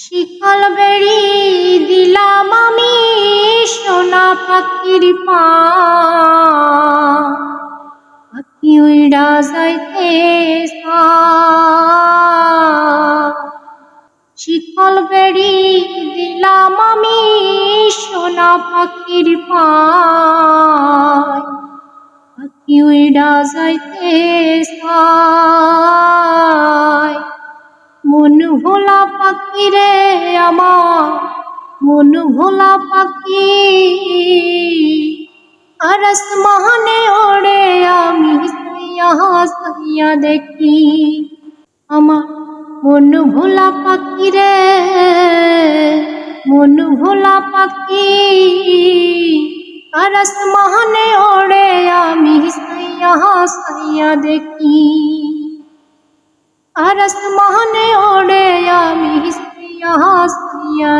শিকল বেড়ি দিলাম আমি সোনা পাখির পাখি উইড়া যাইতে শিকল বেড়ি দিলাম আমি সোনা পাখির পাখি উইড়া যাইতে মন ভোলা পাখি রে আমার, মন ভোলা পাখি। আর আসমানে ওড়ে, আমি সাইয়া দেখি। আমার মন ভোলা পাখি রে, মন ভোলা পাখি। আর আসমানে ওড়ে, আমি সাইয়া সাইয়া দেখি। আর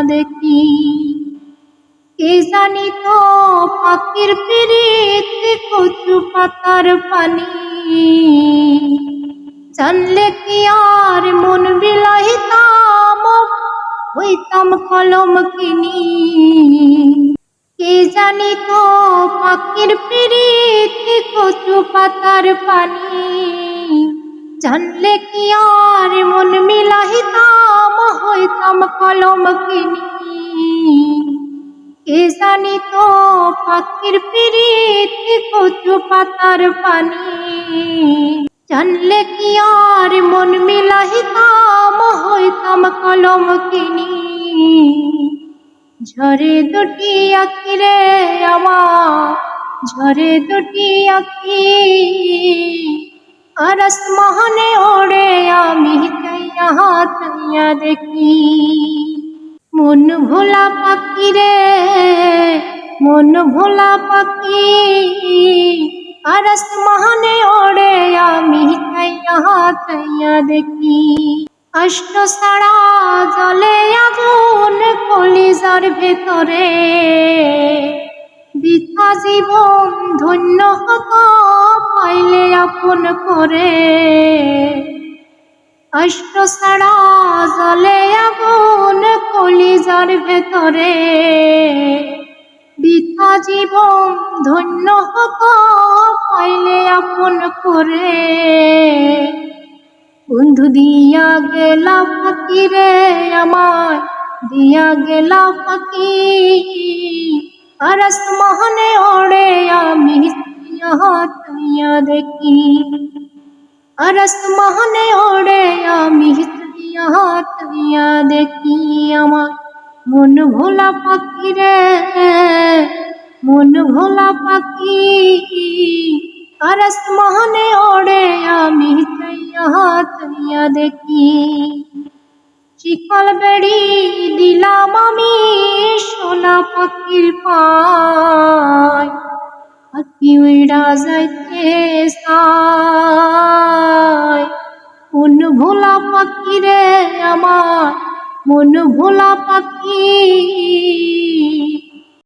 দেখি। কে জানি তো পাখির পিরিত কচু পাতার পানি। জানলে কি আর মন বিলাহিতাম হইতাম কলম কিনি। কে জানি তো পাখির পিরিত কচু পাতার পানি। জানলে কি আর মন মিলাহিতাম হইতাম কলম কিনি। কে জানি তো পাখির পিরিত কচু পাতার পানি। জানলে কি আর মন মিলাহিতাম হইতাম কলম কিনি। ঝরে দুটি আখি রে আমার, ঝরে দুটি আখি। আর আসমানে ওড়ে, আমি চাইয়া চাইয়া দেখি। মন ভোলা পাখি রে, মন ভোলা পাখি। আর আসমানে ওড়ে, আমি চাইয়া চাইয়া দেখি। অষ্ট সারা জলে আগুন কলিজার ভেতরে। বৃথা জীবন ধন্য হত পাইলে আপন করে। অষ্ট সারা জলে আগুন কলিজার ভেতরে। বৃথা জীবন ধন্য হত পাইলে আপন করে। বন্ধু দিয়া গেলা ফাঁকি রে আমার দিয়া গেলা ফাঁকি আর আসমানে ওড়ে আমি চাইয়া দেখি। আর আসমানে ওড়ে, আমি চাইয়া দেখি আমার মন ভোলা পাখি রে মন ভোলা পাখি। আর আসমানে ওড়ে, আমি চাইয়া চাইয়া দেখি। শিকল বেড়ি দিলাম আমি সোনা পাখির পায়। পাখি উড়া যাইতে সাই মন ভোলা পাখি রে আমার মন ভোলা পাখি।